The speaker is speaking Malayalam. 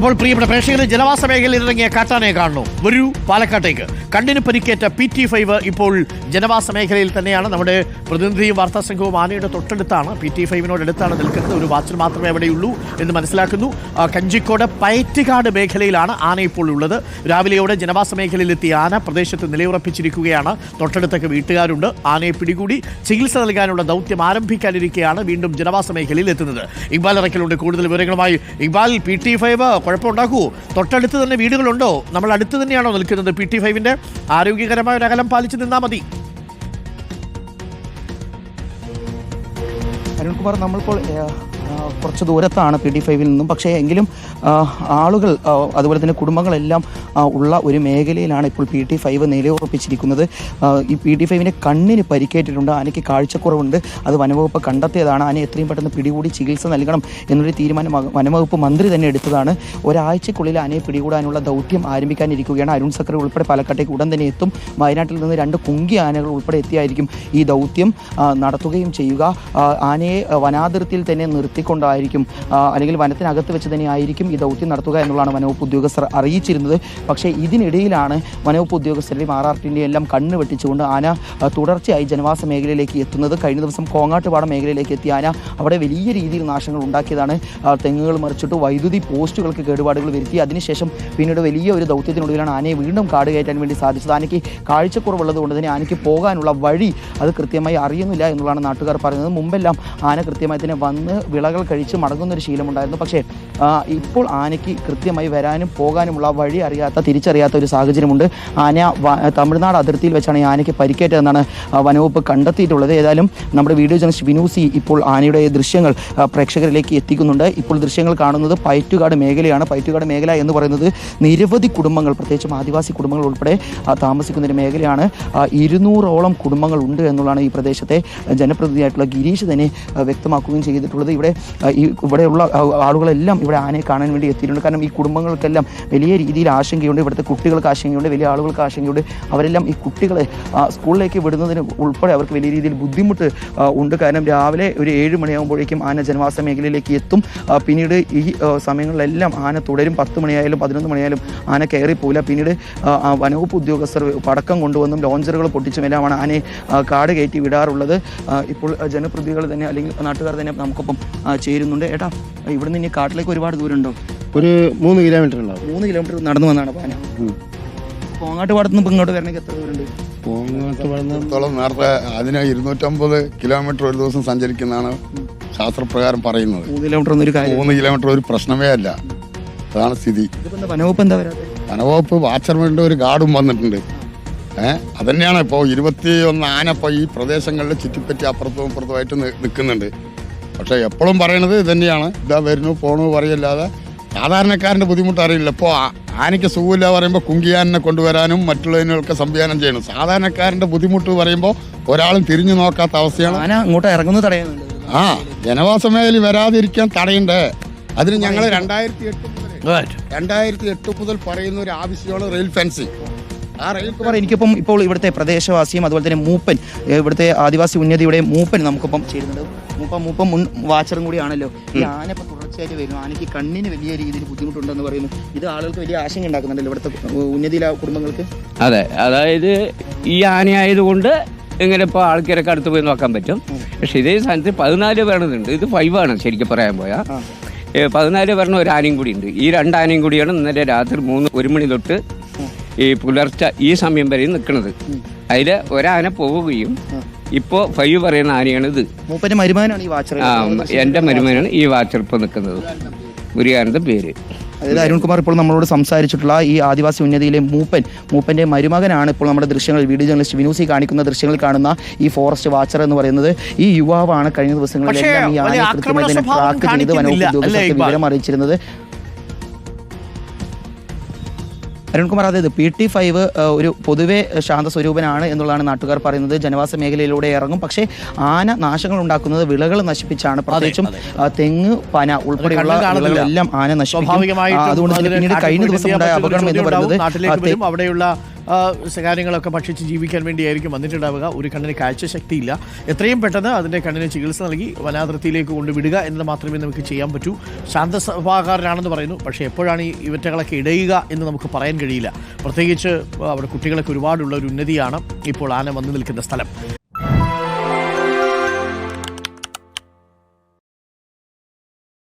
അപ്പോൾ പ്രിയപ്പെട്ട പ്രേക്ഷകരെ ജനവാസ മേഖലയിൽ ഇറങ്ങിയ കാട്ടാനയെ കാണുന്നു. വരൂ പാലക്കാട്ടേക്ക്. കണ്ണിന് പരിക്കേറ്റ പി ടി ഫൈവ് ഇപ്പോൾ ജനവാസ മേഖലയിൽ തന്നെയാണ്. നമ്മുടെ പ്രതിനിധിയും വാർത്താ സംഘവും ആനയുടെ തൊട്ടടുത്താണ്. പി ടി ഫൈവിനോട് അടുത്താണ് നിൽക്കുന്നത്. ഒരു വാച്ചിൽ മാത്രമേ അവിടെയുള്ളൂ എന്ന് മനസ്സിലാക്കുന്നു. കഞ്ചിക്കോട് പയറ്റുകാട് മേഖലയിലാണ് ആന ഇപ്പോൾ ഉള്ളത്. രാവിലെയോടെ ജനവാസ മേഖലയിലെത്തിയ ആന പ്രദേശത്ത് നിലയുറപ്പിച്ചിരിക്കുകയാണ്. തൊട്ടടുത്തൊക്കെ വീട്ടുകാരുണ്ട്. ആനയെ പിടികൂടി ചികിത്സ നൽകാനുള്ള ദൗത്യം ആരംഭിക്കാനിരിക്കെയാണ് വീണ്ടും ജനവാസ മേഖലയിൽ എത്തുന്നത്. ഇക്ബാൽ ഇറക്കലുണ്ട് കൂടുതൽ വിവരങ്ങളുമായി ഇക്ബാൽ പി ടി ഫൈവ് കുഴപ്പമുണ്ടാക്കുമോ തൊട്ടടുത്ത് തന്നെ വീടുകളുണ്ടോ? നമ്മൾ അടുത്ത് തന്നെയാണോ നിൽക്കുന്നത്? പി ടി ഫൈവിന്റെ ആരോഗ്യകരമായ ഒരു അകലം പാലിച്ച് നിന്നാൽ മതി. അരുൺകുമാർ നമ്മളിപ്പോൾ കുറച്ച് ദൂരത്താണ് പി ഡി ഫൈവിൽ നിന്നും. പക്ഷേ എങ്കിലും ആളുകൾ അതുപോലെ തന്നെ കുടുംബങ്ങളെല്ലാം ഉള്ള ഒരു മേഖലയിലാണ് ഇപ്പോൾ പി ടി ഫൈവ് നിലയുറപ്പിച്ചിരിക്കുന്നത്. ഈ പി ടി ഫൈവിന്റെ കണ്ണിന് പരിക്കേറ്റിട്ടുണ്ട്. ആനയ്ക്ക് കാഴ്ചക്കുറവുണ്ട്. അത് വനവകുപ്പ് കണ്ടെത്തിയതാണ്. ആനയെ എത്രയും പെട്ടെന്ന് പിടികൂടി ചികിത്സ നൽകണം എന്നൊരു തീരുമാനം വനംവകുപ്പ് മന്ത്രി തന്നെ എടുത്തതാണ്. ഒരാഴ്ചക്കുള്ളിൽ ആനയെ പിടികൂടാനുള്ള ദൗത്യം ആരംഭിക്കാനിരിക്കുകയാണ്. അരുൺ സക്കറി ഉൾപ്പെടെ പാലക്കാട്ടേക്ക് ഉടൻ തന്നെ എത്തും. വയനാട്ടിൽ നിന്ന് രണ്ട് കുങ്കി ആനകൾ ഉൾപ്പെടെ എത്തിയായിരിക്കും ഈ ദൗത്യം നടത്തുകയും ചെയ്യുക. ആനയെ വനാതിർത്തിയിൽ തന്നെ നിർത്തിക്കൊണ്ടായിരിക്കും ആ, അല്ലെങ്കിൽ വനത്തിനകത്ത് വെച്ച് തന്നെ ആയിരിക്കും ഈ ദൗത്യം നടത്തുക എന്നുള്ളതാണ് വനവകുപ്പ് ഉദ്യോഗസ്ഥർ അറിയിച്ചിരുന്നത്. പക്ഷേ ഇതിനിടയിലാണ് വനവകുപ്പ് ഉദ്യോഗസ്ഥരുടെയും ആർ ആർ ടിന്റെയും എല്ലാം കണ്ണ് വെട്ടിച്ചുകൊണ്ട് ആന തുടർച്ചയായി ജനവാസ മേഖലയിലേക്ക് എത്തുന്നത്. കഴിഞ്ഞ ദിവസം കോങ്ങാട്ടുപാടം മേഖലയിലേക്ക് എത്തിയ ആന അവിടെ വലിയ രീതിയിൽ നാശങ്ങൾ ഉണ്ടാക്കിയതാണ്. തെങ്ങുകൾ മറിച്ചിട്ട് വൈദ്യുതി പോസ്റ്റുകൾക്ക് കേടുപാടുകൾ വരുത്തി. അതിനുശേഷം പിന്നീട് വലിയ ഒരു ദൗത്യത്തിനൊടുവിലാണ് ആനയെ വീണ്ടും കാട് കയറ്റാൻ വേണ്ടി സാധിച്ചത്. ആനയ്ക്ക് കാഴ്ചക്കുറവുള്ളത് കൊണ്ട് തന്നെ ആനയ്ക്ക് പോകാനുള്ള വഴി അത് കൃത്യമായി അറിയുന്നില്ല എന്നുള്ളതാണ് നാട്ടുകാർ പറയുന്നത് മുമ്പെല്ലാം ആന കൃത്യമായി തന്നെ വന്ന് വിളകൾ കഴിച്ച് മടങ്ങുന്നൊരു ശീലമുണ്ടായിരുന്നു. പക്ഷേ ഇപ്പോൾ ആനയ്ക്ക് കൃത്യമായി വരാനും പോകാനുമുള്ള വഴി അറിയാത്ത തിരിച്ചറിയാത്ത ഒരു സാഹചര്യമുണ്ട്. ആന തമിഴ്നാട് അതിർത്തിയിൽ വെച്ചാണ് ഈ ആനയ്ക്ക് പരിക്കേറ്റതെന്നാണ് വനവകുപ്പ് കണ്ടെത്തിയിട്ടുള്ളത്. ഏതായാലും നമ്മുടെ വീഡിയോ ജനസ് വിനൂസി ഇപ്പോൾ ആനയുടെ ദൃശ്യങ്ങൾ പ്രേക്ഷകരിലേക്ക് എത്തിക്കുന്നുണ്ട്. ഇപ്പോൾ ദൃശ്യങ്ങൾ കാണുന്നത് പയറ്റുകാട് മേഖലയാണ്. പയറ്റുകാട് മേഖല എന്ന് പറയുന്നത് നിരവധി കുടുംബങ്ങൾ പ്രത്യേകിച്ചും ആദിവാസി കുടുംബങ്ങൾ ഉൾപ്പെടെ താമസിക്കുന്ന ഒരു മേഖലയാണ്. ഇരുന്നൂറോളം കുടുംബങ്ങൾ ഉണ്ട് എന്നുള്ളതാണ് ഈ പ്രദേശത്തെ ജനപ്രതിനിധിയായിട്ടുള്ള ഗിരീഷ് തന്നെ വ്യക്തമാക്കുകയും ചെയ്തിട്ടുള്ളത്. ഇവിടെ ഈ ഇവിടെയുള്ള ആളുകളെല്ലാം ഇവിടെ ആനയെ കാണാൻ വേണ്ടി എത്തിയിട്ടുണ്ട്. കാരണം ഈ കുടുംബങ്ങൾക്കെല്ലാം വലിയ രീതിയിൽ ആശങ്കയുണ്ട്. ഇവിടുത്തെ കുട്ടികൾക്ക് ആശങ്കയുണ്ട് വലിയ ആളുകൾക്ക് ആശങ്കയുണ്ട്. അവരെല്ലാം ഈ കുട്ടികളെ സ്കൂളിലേക്ക് വിടുന്നതിന് ഉൾപ്പെടെ അവർക്ക് വലിയ രീതിയിൽ ബുദ്ധിമുട്ട് ഉണ്ട്. കാരണം രാവിലെ ഒരു ഏഴ് മണിയാകുമ്പോഴേക്കും ആന ജനവാസ മേഖലയിലേക്ക് എത്തും. പിന്നീട് ഈ സമയങ്ങളിലെല്ലാം ആന തുടരും. പത്ത് മണിയായാലും പതിനൊന്ന് മണിയായാലും ആന കയറി പോകില്ല പിന്നീട് വനവകുപ്പ് ഉദ്യോഗസ്ഥർ പടക്കം കൊണ്ടുവന്നും ലോഞ്ചറുകൾ പൊട്ടിച്ചും എല്ലാമാണ് ആനയെ കാട് കയറ്റി വിടാറുള്ളത്. ഇപ്പോൾ ജനപ്രതിനിധികൾ തന്നെ അല്ലെങ്കിൽ നാട്ടുകാർ തന്നെ നമുക്കൊപ്പം ചേരുന്നുണ്ട്. ഏട്ടാ ഇവിടുന്ന് ഇനി കാട്ടിലേക്ക് ഒരുപാട് ദൂരമുണ്ടോ? ഒരു മൂന്ന് കിലോമീറ്റർ ഉണ്ടാവും. മൂന്ന് കിലോമീറ്റർ നടന്നു വന്നാണ് പാന. കോങ്ങാട്ട് പാടത്തുനിന്ന് ഇപ്പം ഇങ്ങോട്ട് വരണമെങ്കിൽ എത്ര ദൂരമുണ്ട്? പോങ്ങാട്ട് വളർന്ന് ത്തോളം നേരത്തെ അതിന് ഇരുന്നൂറ്റമ്പത് കിലോമീറ്റർ ഒരു ദിവസം സഞ്ചരിക്കുന്നതാണ് ശാസ്ത്രപ്രകാരം പറയുന്നത്. മൂന്ന് കിലോമീറ്റർ ഒരു കാര്യം. മൂന്ന് കിലോമീറ്റർ ഒരു പ്രശ്നമേ അല്ല. അതാണ് സ്ഥിതി. വനവകുപ്പ് എന്താ വരാതെ വനവകുപ്പ് വാച്ചർമാരുടെ ഒരു ഗാർഡും വന്നിട്ടുണ്ട്. ഏഹ് അതന്നെയാണ് ഇപ്പോൾ ഇരുപത്തി ഒന്ന് ആന ഇപ്പോൾ ഈ പ്രദേശങ്ങളിൽ ചുറ്റിപ്പറ്റി അപ്പുറത്തും ഇപ്പുറത്തുമായിട്ട് നിൽക്കുന്നുണ്ട് പക്ഷെ എപ്പോഴും പറയണത് ഇതന്നെയാണ് ഇതാ വരുന്നു പോണു പറയല്ലാതെ സാധാരണക്കാരന്റെ ബുദ്ധിമുട്ട് അറിയില്ല. ഇപ്പോൾ ആനയ്ക്ക് സുഖമില്ല പറയുമ്പോൾ കുങ്കിയാനെ കൊണ്ടുവരാനും മറ്റുള്ളതിനൊക്കെ സംവിധാനം ചെയ്യണം. സാധാരണക്കാരന്റെ ബുദ്ധിമുട്ട് പറയുമ്പോൾ ഒരാളും തിരിഞ്ഞു നോക്കാത്ത അവസ്ഥയാണ്. ആന ഇങ്ങോട്ട് ഇറങ്ങുന്നത് തടയുന്നുണ്ട്. ആ ജനവാസ മേഖലയിൽ വരാതിരിക്കാൻ തടയണ്ടേ? അതിന് ഞങ്ങൾ രണ്ടായിരത്തി എട്ട് മുതൽ. രണ്ടായിരത്തി എട്ട് മുതൽ പറയുന്ന ഒരു ആവശ്യമാണ് റെയിൽ ഫെൻസിങ്. എനിക്കിപ്പം ഇപ്പോൾ ഇവിടുത്തെ പ്രദേശവാസിയും അതുപോലെ തന്നെ മൂപ്പൻ ഇവിടുത്തെ ആദിവാസി ഉന്നതിയുടെ മൂപ്പൻ നമുക്കിപ്പം ചേരുന്നുണ്ട്. മൂപ്പൻ മൂപ്പ മുൻ വാച്ചറും കൂടിയാണല്ലോ. ഈ ആന ഇപ്പൊ തുടർച്ചയായിട്ട് വരുന്നു ആനയ്ക്ക് കണ്ണിന് വലിയ രീതിയിൽ ബുദ്ധിമുട്ടുണ്ടെന്ന് പറയുന്നു. ഇത് ആളുകൾക്ക് വലിയ ആശങ്ക ഉണ്ടാക്കുന്നുണ്ടല്ലോ ഇവിടുത്തെ ഉന്നതിയിലെ കുടുംബങ്ങൾക്ക്? അതെ. അതായത് ഈ ആനയായതുകൊണ്ട് ഇങ്ങനെ ഇപ്പോൾ ആൾക്കാരൊക്കെ അടുത്ത് പോയി നോക്കാൻ പറ്റും. പക്ഷെ ഇതേ സ്ഥാനത്ത് പതിനാല് പേരണുണ്ട് ഇത് ഫൈവ് ആണ് ശരിക്കും പറയാൻ പോയാൽ പതിനാല് പേരണ ഒരു ആനയും കൂടി ഉണ്ട്. ഈ രണ്ട് ആനയും കൂടിയാണ് ഇന്നലെ രാത്രി മൂന്ന് ഒരു മണി തൊട്ട് ഈ പുലർച്ചെ ഈ സമയം വരെ നിൽക്കുന്നത്. അതിൽ ഒരാന പോവുകയും ഇപ്പോൾ ഫൈവ് പറയുന്ന ആനയാണ് ഇത് മൂപ്പന്റെ മരുമാനാണ് ഈ വാച്ചർ. ആ എന്റെ മരുമനാണ് ഈ വാച്ചർ ഇപ്പോൾ നിൽക്കുന്നത് മുരിയാനത്തെ പേര്. അതായത് അരുൺകുമാർ ഇപ്പോൾ നമ്മളോട് സംസാരിച്ചിട്ടുള്ള ഈ ആദിവാസി ഉന്നതിയിലെ മൂപ്പൻ മൂപ്പന്റെ മരുമകനാണ് ഇപ്പോൾ നമ്മുടെ ദൃശ്യങ്ങൾ വീഡിയോ ജേർണലിസ്റ്റ് വിനൂസി കാണിക്കുന്ന ദൃശ്യങ്ങൾ കാണുന്ന ഈ ഫോറസ്റ്റ് വാച്ചർ എന്ന് പറയുന്നത് ഈ യുവാവാണ് കഴിഞ്ഞ ദിവസങ്ങളിലെല്ലാം ഈ ആന കൃത്യമായി തന്നെ സ്വഭാവം ട്രാക്ക് ചെയ്ത് ഉദ്യോഗസ്ഥർക്ക് വിവരം അറിയിച്ചിരുന്നത് അരുൺകുമാർ അതായത് പി ടി ഫൈവ് ഒരു പൊതുവെ ശാന്ത സ്വരൂപനാണ് എന്നുള്ളതാണ് നാട്ടുകാർ പറയുന്നത്. ജനവാസ മേഖലയിലൂടെ ഇറങ്ങും. പക്ഷേ ആന നാശങ്ങൾ ഉണ്ടാക്കുന്നത് വിളകൾ നശിപ്പിച്ചാണ്. പ്രത്യേകിച്ചും തെങ്ങ് പന ഉൾപ്പെടെയുള്ള വിളകളെല്ലാം ആന നശിപ്പിക്കും. അതുകൊണ്ട് തന്നെ പിന്നീട് കഴിഞ്ഞ ദിവസം ഉണ്ടായ അപകടം എന്ന് പറയുന്നത് അവിടെയുള്ള കാര്യങ്ങളൊക്കെ ഭക്ഷിച്ച് ജീവിക്കാൻ വേണ്ടിയായിരിക്കും വന്നിട്ടുണ്ടാവുക. ഒരു കണ്ണിന് കാഴ്ചശക്തിയില്ല എത്രയും പെട്ടെന്ന് അതിന്റെ കണ്ണിന് ചികിത്സ നൽകി വനാതിർത്തിയിലേക്ക് കൊണ്ടുവിടുക എന്നത് മാത്രമേ നമുക്ക് ചെയ്യാൻ പറ്റൂ. ശാന്തസ്വഭാകാരനാണെന്ന് പറയുന്നു. പക്ഷേ എപ്പോഴാണ് ഈ ഇവറ്റകളൊക്കെ ഇടയുക എന്ന് നമുക്ക് പറയാൻ കഴിയില്ല. പ്രത്യേകിച്ച് അവിടെ കുട്ടികളൊക്കെ ഒരുപാടുള്ള ഒരു ഉന്നതിയാണ് ഇപ്പോൾ ആന വന്നു നിൽക്കുന്ന സ്ഥലം.